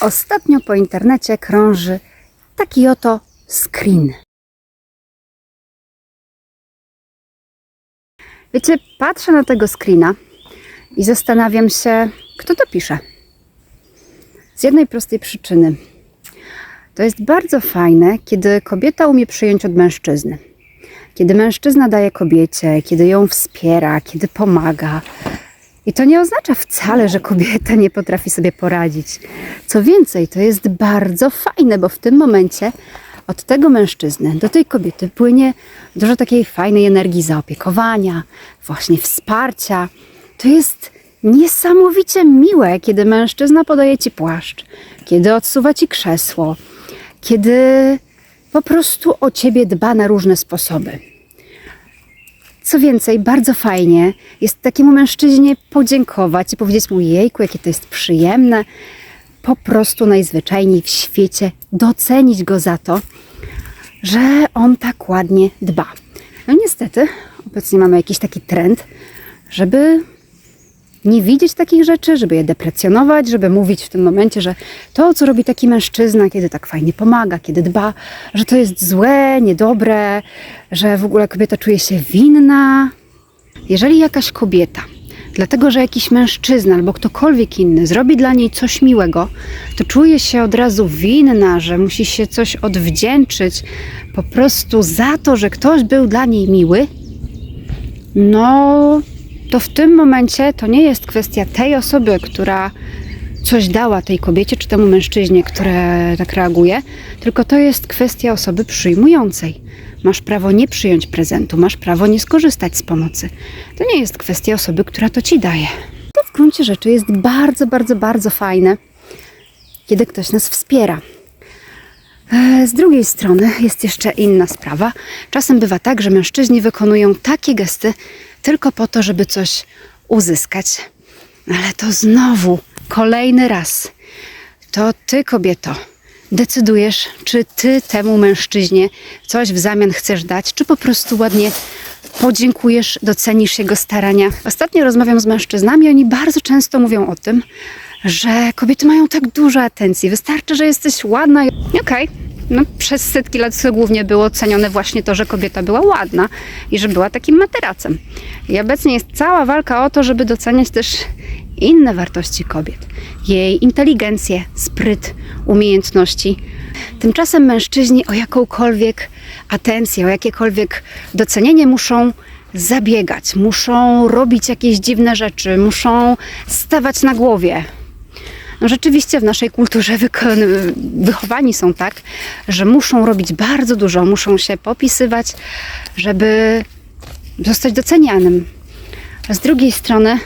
Ostatnio po internecie krąży taki oto screen. Wiecie, patrzę na tego screena i zastanawiam się, kto to pisze. Z jednej prostej przyczyny. To jest bardzo fajne, kiedy kobieta umie przyjąć od mężczyzny. Kiedy mężczyzna daje kobiecie, kiedy ją wspiera, kiedy pomaga. I to nie oznacza wcale, że kobieta nie potrafi sobie poradzić. Co więcej, to jest bardzo fajne, bo w tym momencie od tego mężczyzny do tej kobiety płynie dużo takiej fajnej energii zaopiekowania, właśnie wsparcia. To jest niesamowicie miłe, kiedy mężczyzna podaje ci płaszcz, kiedy odsuwa ci krzesło, kiedy po prostu o ciebie dba na różne sposoby. Co więcej, bardzo fajnie jest takiemu mężczyźnie podziękować i powiedzieć mu: Jejku, jakie to jest przyjemne. Po prostu najzwyczajniej w świecie docenić go za to, że on tak ładnie dba. No niestety, obecnie mamy jakiś taki trend, żeby nie widzieć takich rzeczy, żeby je deprecjonować, żeby mówić w tym momencie, że to, co robi taki mężczyzna, kiedy tak fajnie pomaga, kiedy dba, że to jest złe, niedobre, że w ogóle kobieta czuje się winna. Jeżeli jakaś kobieta, dlatego że jakiś mężczyzna albo ktokolwiek inny zrobi dla niej coś miłego, to czuje się od razu winna, że musi się coś odwdzięczyć po prostu za to, że ktoś był dla niej miły, no to w tym momencie to nie jest kwestia tej osoby, która coś dała tej kobiecie czy temu mężczyźnie, które tak reaguje, tylko to jest kwestia osoby przyjmującej. Masz prawo nie przyjąć prezentu, masz prawo nie skorzystać z pomocy. To nie jest kwestia osoby, która to ci daje. To w gruncie rzeczy jest bardzo, bardzo, bardzo fajne, kiedy ktoś nas wspiera. E, Z drugiej strony jest jeszcze inna sprawa. Czasem bywa tak, że mężczyźni wykonują takie gesty tylko po to, żeby coś uzyskać. Ale to znowu, kolejny raz, to ty, kobieto, decydujesz, czy ty temu mężczyźnie coś w zamian chcesz dać, czy po prostu ładnie podziękujesz, docenisz jego starania. Ostatnio rozmawiam z mężczyznami, oni bardzo często mówią o tym, że kobiety mają tak dużo atencji. Wystarczy, że jesteś ładna. Okej. No, przez setki lat głównie było cenione właśnie to, że kobieta była ładna i że była takim materacem. I obecnie jest cała walka o to, żeby doceniać też inne wartości kobiet. Jej inteligencję, spryt, umiejętności. Tymczasem mężczyźni o jakąkolwiek atencję, o jakiekolwiek docenienie muszą zabiegać, muszą robić jakieś dziwne rzeczy, muszą stawać na głowie. No rzeczywiście w naszej kulturze wychowani są tak, że muszą robić bardzo dużo, muszą się popisywać, żeby zostać docenianym. A z drugiej strony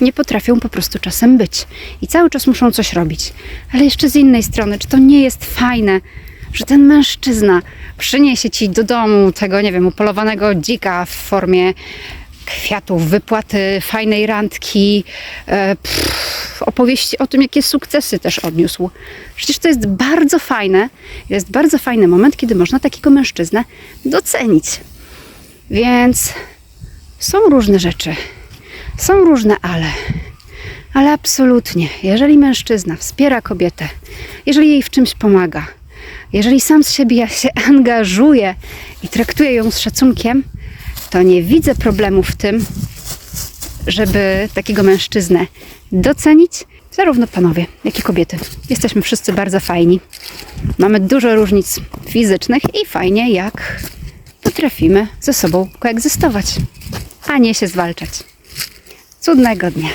nie potrafią po prostu czasem być i cały czas muszą coś robić. Ale jeszcze z innej strony, czy to nie jest fajne, że ten mężczyzna przyniesie ci do domu tego, nie wiem, upolowanego dzika w formie kwiatów, wypłaty fajnej randki, e, pff, opowieści o tym, jakie sukcesy też odniósł. Przecież to jest bardzo fajne, jest bardzo fajny moment, kiedy można takiego mężczyznę docenić. Więc są różne rzeczy, są różne ale. Ale absolutnie, jeżeli mężczyzna wspiera kobietę, jeżeli jej w czymś pomaga, jeżeli sam z siebie się angażuje i traktuje ją z szacunkiem, to nie widzę problemu w tym, żeby takiego mężczyznę docenić. Zarówno panowie, jak i kobiety. Jesteśmy wszyscy bardzo fajni. Mamy dużo różnic fizycznych i fajnie, jak potrafimy ze sobą koegzystować, a nie się zwalczać. Cudnego dnia.